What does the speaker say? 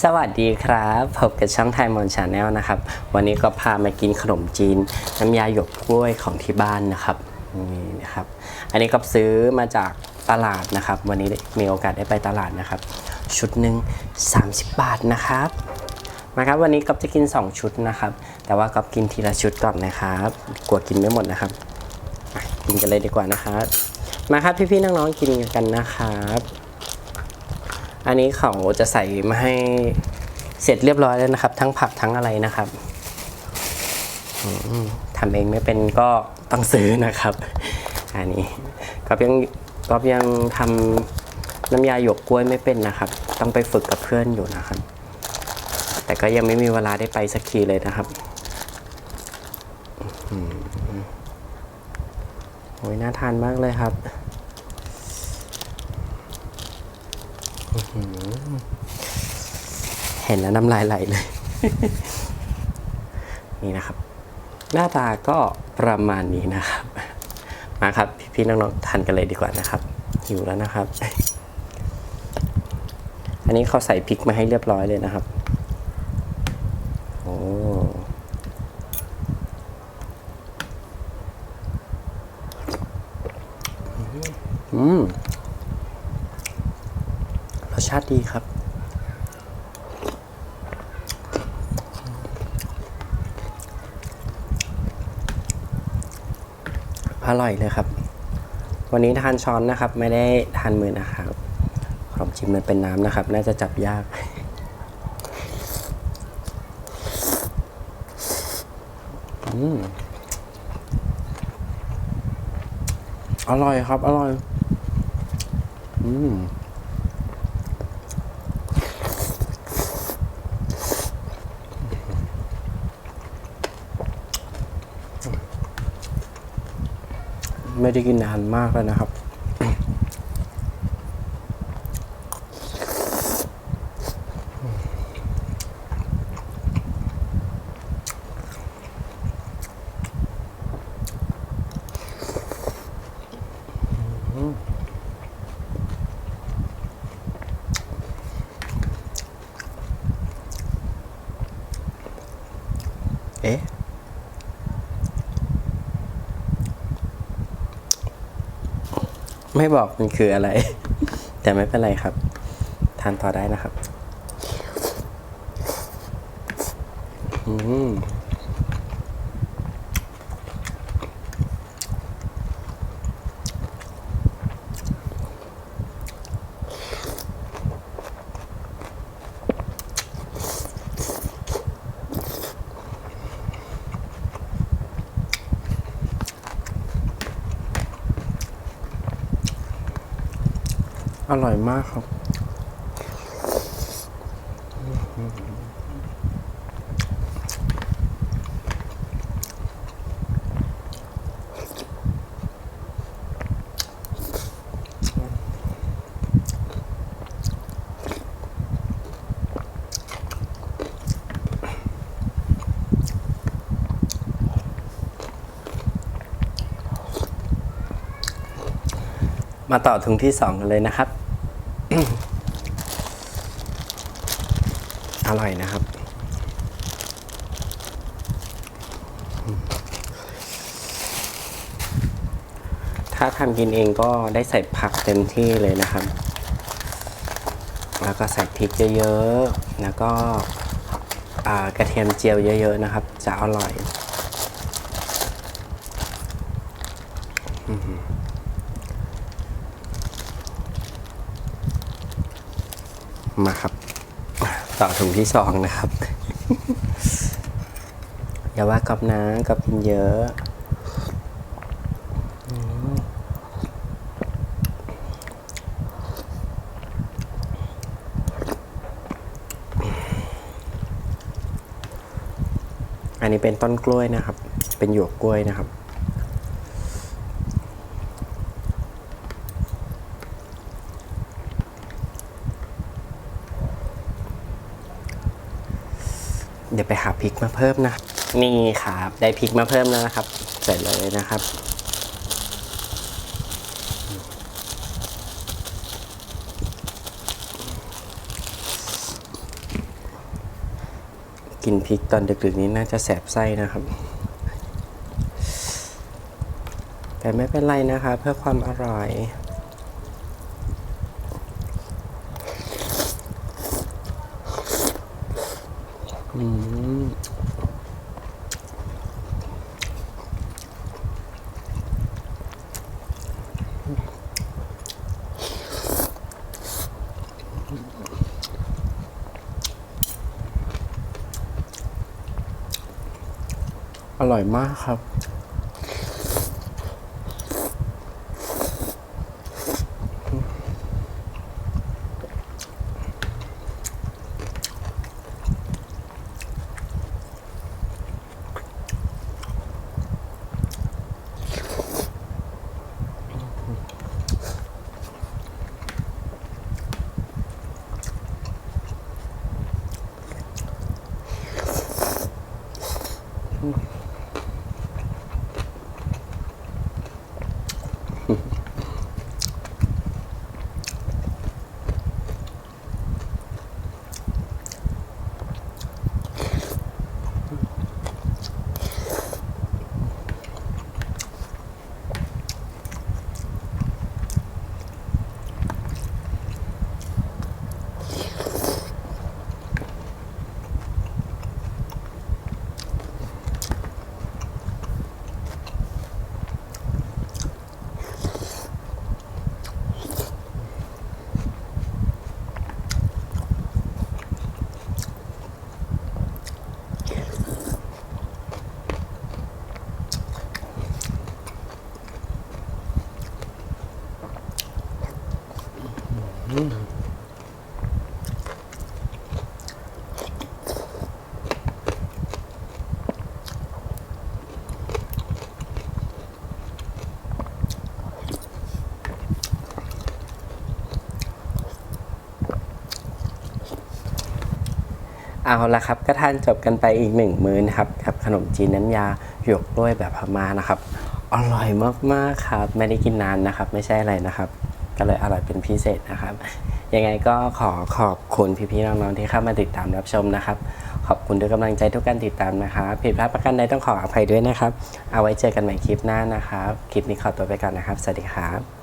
สวัสดีครับพบกับช่องไทยมอนชาแนลนะครับ วันนี้ก็พามากินขนมจีน น้ำยาหยกกล้วยของที่บ้านนะครับนี่นะครับ อันนี้ก็ซื้อมาจากตลาดนะครับ วันนี้มีโอกาสได้ไปตลาดนะครับ ชุดหนึ่ง30 บาทนะครับมาครับวันนี้ก๊อฟจะกิน 2 ชุดนะครับ แต่ว่าก๊อฟกินทีละชุดก่อนนะครับกลัวกินไม่หมดนะครับกินกันเลยดีกว่านะครับมาครับพี่ๆน้องๆกินกันนะครับ อันนี้เขาจะใส่มาให้เสร็จเรียบร้อยแล้วนะครับ ทั้งผักทั้งอะไรนะครับทำเองไม่เป็นก็ต้องซื้อนะครับ อันนี้ก็ยังก็ยังทำน้ำยาหยกกล้วยไม่เป็นนะครับ ต้องไปฝึกกับเพื่อนอยู่นะครับ แต่ก็ยังไม่มีเวลาได้ไปสักทีเลยนะครับโอ้ยน่าทานมากเลยครับ เห็นแล้วน้ำลายไหลเลย นี่นะครับ หน้าตาก็ประมาณนี้นะครับ มาครับ พี่ๆน้องๆทานกันเลยดีกว่านะครับ หิวแล้วนะครับ อันนี้เขาใส่พริกมาให้เรียบร้อยเลยนะครับ โอ้อืม ชาติดีครับ อร่อยเลยครับ วันนี้ทานช้อนนะครับ ไม่ได้ทานมือนะครับขนมจีนมันเป็นน้ำนะครับ น่าจะจับยากอืมอร่อยครับ อร่อย อืม ไม่ได้กินนานมากแล้วนะครับ ไม่บอกมันคืออะไร แต่ไม่เป็นไรครับ ทานต่อได้นะครับ อืม อร่อยมากครับ มาต่อถุงที่สองกันเลยนะครับ อร่อยนะครับ ถ้าทำกินเองก็ได้ใส่ผักเต็มที่เลยนะครับ แล้วก็ใส่พริกเยอะๆ แล้วก็กระเทียมเจียวเยอะ ๆ นะครับ จะอร่อย มาครับ ต่อถุงที่สองนะครับ อย่าว่ากอบนะกอบกินเยอะอันนี้เป็นต้นกล้วยนะครับ เป็นหยวกกล้วยนะครับ ดี๋ยวไปหาพริกมาเพิ่มนะนี่ครับได้พริกมาเพิ่มแล้วนะครับใส่เลยนะครับกินพริกตอนดึกๆนี้น่าจะแสบไส้นะครับ แต่ไม่เป็นไรนะคะเพื่อความอร่อย อร่อยมากครับ Mm-hmm. เอาละครับก็ทานจบกันไปอีกหนึ่งมื้อนะครับกับขนมจีนน้ำยาหยกกล้วยแบบพม่านะครับ อร่อยมากๆครับ ไม่ได้กินนานนะครับ ไม่ใช่อะไรนะครับ ก็เลยอร่อยเป็นพิเศษนะครับ ยังไงก็ขอขอบคุณพี่ๆน้องๆที่เข้ามาติดตามรับชมนะครับ ขอบคุณทุกกำลังใจทุกการติดตามนะครับผิดพลาดประการใดต้องขออภัยด้วยนะครับ เอาไว้เจอกันใหม่คลิปหน้านะครับ คลิปนี้ขอตัวไปก่อนนะครับ สวัสดีครับ